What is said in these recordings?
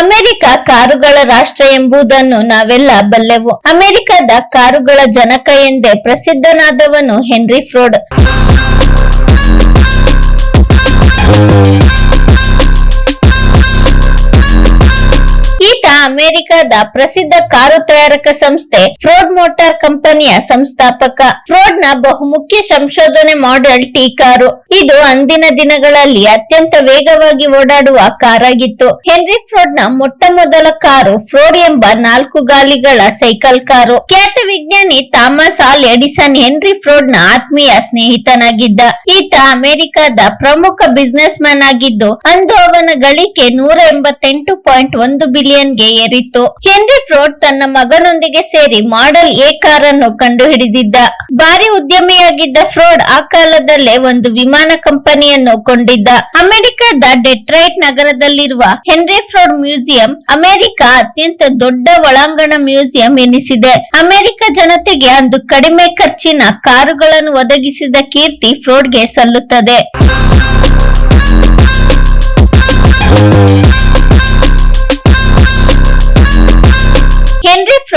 America ಕಾರುಗಳ ರಾಷ್ಟ್ರ ಎಂಬುದನ್ನು ನಾವೆಲ್ಲ ಬಲ್ಲೆವು. ಅಮೆರಿಕದ ಕಾರುಗಳ ಜನಕ ಎಂದೇ ಪ್ರಸಿದ್ಧನಾದವನು ಹೆನ್ರಿ ಫ್ರೋಡ್. ಅಮೆರಿಕದ ಪ್ರಸಿದ್ಧ ಕಾರು ತಯಾರಕ ಸಂಸ್ಥೆ ಫ್ರೋಡ್ ಮೋಟಾರ್ ಕಂಪನಿಯ ಸಂಸ್ಥಾಪಕ. ಫ್ರೋಡ್ನ ಬಹುಮುಖ್ಯ ಸಂಶೋಧನೆ ಮಾಡೆಲ್ ಟಿ ಕಾರು. ಇದು ಅಂದಿನ ದಿನಗಳಲ್ಲಿ ಅತ್ಯಂತ ವೇಗವಾಗಿ ಓಡಾಡುವ ಕಾರಾಗಿತ್ತು. ಹೆನ್ರಿ ಫ್ರೋಡ್ನ ಮೊಟ್ಟ ಮೊದಲ ಕಾರು ಫ್ರೋಡ್ ಎಂಬ ನಾಲ್ಕು ಗಾಲಿಗಳ ಸೈಕಲ್ ಕಾರು. ಖ್ಯಾತ ವಿಜ್ಞಾನಿ ಥಾಮಸ್ ಆಲ್ ಎಡಿಸನ್ ಹೆನ್ರಿ ಫ್ರೋಡ್ನ ಆತ್ಮೀಯ ಸ್ನೇಹಿತನಾಗಿದ್ದ. ಈತ ಅಮೆರಿಕದ ಪ್ರಮುಖ ಬಿಸಿನೆಸ್ ಮ್ಯಾನ್ ಆಗಿದ್ದು, ಅಂದು ಅವನ ಗಳಿಕೆ ನೂರ ಎಂಬತ್ತೆಂಟು ಪಾಯಿಂಟ್ ಒಂದು ಬಿಲಿಯನ್ಗೆ ಏರಿತ್ತು ಹೆನ್ರಿ ಫ್ರೋಡ್ ತನ್ನ ಮಗನೊಂದಿಗೆ ಸೇರಿ ಮಾಡೆಲ್ ಎ ಕಾರನ್ನು ಕಂಡುಹಿಡಿದಿದ್ದ. ಭಾರಿ ಉದ್ಯಮಿಯಾಗಿದ್ದ ಫ್ರೋಡ್ ಆ ಕಾಲದಲ್ಲೇ ಒಂದು ವಿಮಾನ ಕಂಪನಿಯನ್ನು ಕೊಂಡಿದ್ದ. ಅಮೆರಿಕದ ಡೆಟ್ರೈಟ್ ನಗರದಲ್ಲಿರುವ ಹೆನ್ರಿ ಫ್ರೋಡ್ ಮ್ಯೂಸಿಯಂ ಅಮೆರಿಕ ಅತ್ಯಂತ ದೊಡ್ಡ ಒಳಾಂಗಣ ಮ್ಯೂಸಿಯಂ ಎನಿಸಿದೆ. ಅಮೆರಿಕ ಜನತೆಗೆ ಅಂದು ಕಡಿಮೆ ಖರ್ಚಿನ ಕಾರುಗಳನ್ನು ಒದಗಿಸಿದ ಕೀರ್ತಿ ಫ್ರೋಡ್ಗೆ ಸಲ್ಲುತ್ತದೆ.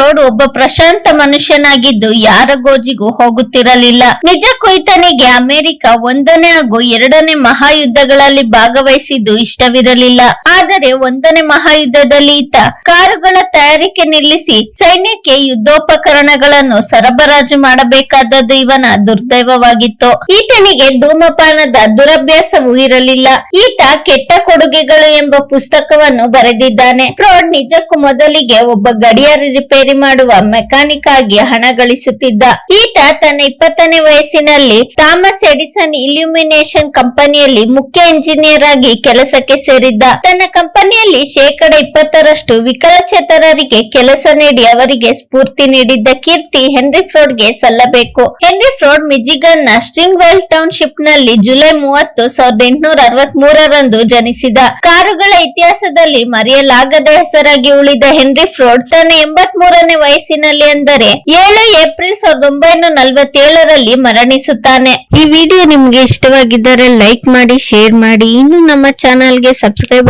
ಫ್ರೋಡ್ ಒಬ್ಬ ಪ್ರಶಾಂತ ಮನುಷ್ಯನಾಗಿದ್ದು ಯಾರ ಗೋಜಿಗೂ ಹೋಗುತ್ತಿರಲಿಲ್ಲ. ನಿಜಕ್ಕೂ ಈತನಿಗೆ ಅಮೆರಿಕ ಒಂದನೇ ಹಾಗೂ ಎರಡನೇ ಮಹಾಯುದ್ಧಗಳಲ್ಲಿ ಭಾಗವಹಿಸಿದ್ದು ಇಷ್ಟವಿರಲಿಲ್ಲ. ಆದರೆ ಒಂದನೇ ಮಹಾಯುದ್ಧದಲ್ಲಿ ಈತ ಕಾರುಗಳ ತಯಾರಿಕೆ ನಿಲ್ಲಿಸಿ ಸೈನ್ಯಕ್ಕೆ ಯುದ್ಧೋಪಕರಣಗಳನ್ನು ಸರಬರಾಜು ಮಾಡಬೇಕಾದದ್ದು ಇವನ ದುರ್ದೈವವಾಗಿತ್ತು. ಈತನಿಗೆ ಧೂಮಪಾನದ ದುರಭ್ಯಾಸವೂ ಇರಲಿಲ್ಲ. ಈತ ಕೆಟ್ಟ ಕೊಡುಗೆಗಳು ಎಂಬ ಪುಸ್ತಕವನ್ನು ಬರೆದಿದ್ದಾನೆ. ಫ್ರಾಡ್ ನಿಜಕ್ಕೂ ಮೊದಲಿಗೆ ಒಬ್ಬ ಗಡಿಯಾರ ರಿಪೇರಿ ಮಾಡುವ ಮೆಕ್ಯಾನಿಕ್ ಆಗಿ ಹಣ ಗಳಿಸುತ್ತಿದ್ದ. ಈತ ತನ್ನ ಇಪ್ಪತ್ತನೇ ವಯಸ್ಸಿನಲ್ಲಿ ಥಾಮಸ್ ಎಡಿಸನ್ ಇಲ್ಯುಮಿನೇಷನ್ ಕಂಪನಿಯಲ್ಲಿ ಮುಖ್ಯ ಇಂಜಿನಿಯರ್ ಆಗಿ ಕೆಲಸಕ್ಕೆ ಸೇರಿದ್ದ. ತನ್ನ ಕಂಪನಿಯಲ್ಲಿ ಶೇಕಡ ಇಪ್ಪತ್ತರಷ್ಟು ವಿಕಲಚೇತನರಿಗೆ ಕೆಲಸ ನೀಡಿ ಅವರಿಗೆ ಸ್ಫೂರ್ತಿ ನೀಡಿದ್ದ ಕೀರ್ತಿ ಹೆನ್ರಿ ಫ್ರೋಡ್ಗೆ ಸಲ್ಲಬೇಕು. ಹೆನ್ರಿ ಫ್ರೋಡ್ ಮಿಜಿಗನ್ನ ಸ್ಟ್ರಿಂಗ್ ವೈಲ್ ಟೌನ್ಶಿಪ್ನಲ್ಲಿ ಜುಲೈ ಮೂವತ್ತು, ಸಾವಿರದ ಎಂಟುನೂರ ಅರವತ್ ಮೂರರಂದು ಜನಿಸಿದ. ಕಾರುಗಳ ಇತಿಹಾಸದಲ್ಲಿ ಮರೆಯಲಾಗದ ಹೆಸರಾಗಿ ಉಳಿದ ಹೆನ್ರಿ ಫ್ರೋಡ್ ತನ್ನ ಎಂಬತ್ ಮೂರನೇ ವಯಸ್ಸಿನಲ್ಲಿ ಅಂದರೆ ಏಳು ಏಪ್ರಿಲ್ ಸಾವಿರದ ಒಂಬೈನೂರ ನಲವತ್ತೇಳರಲ್ಲಿ ಮರಣಿಸುತ್ತಾನೆ. ಈ ವಿಡಿಯೋ ನಿಮ್ಗೆ ಇಷ್ಟವಾಗಿದ್ದರೆ ಲೈಕ್ ಮಾಡಿ, ಶೇರ್ ಮಾಡಿ. ಇನ್ನು ನಮ್ಮ ಚಾನಲ್ಗೆ ಸಬ್ಸ್ಕ್ರೈಬ್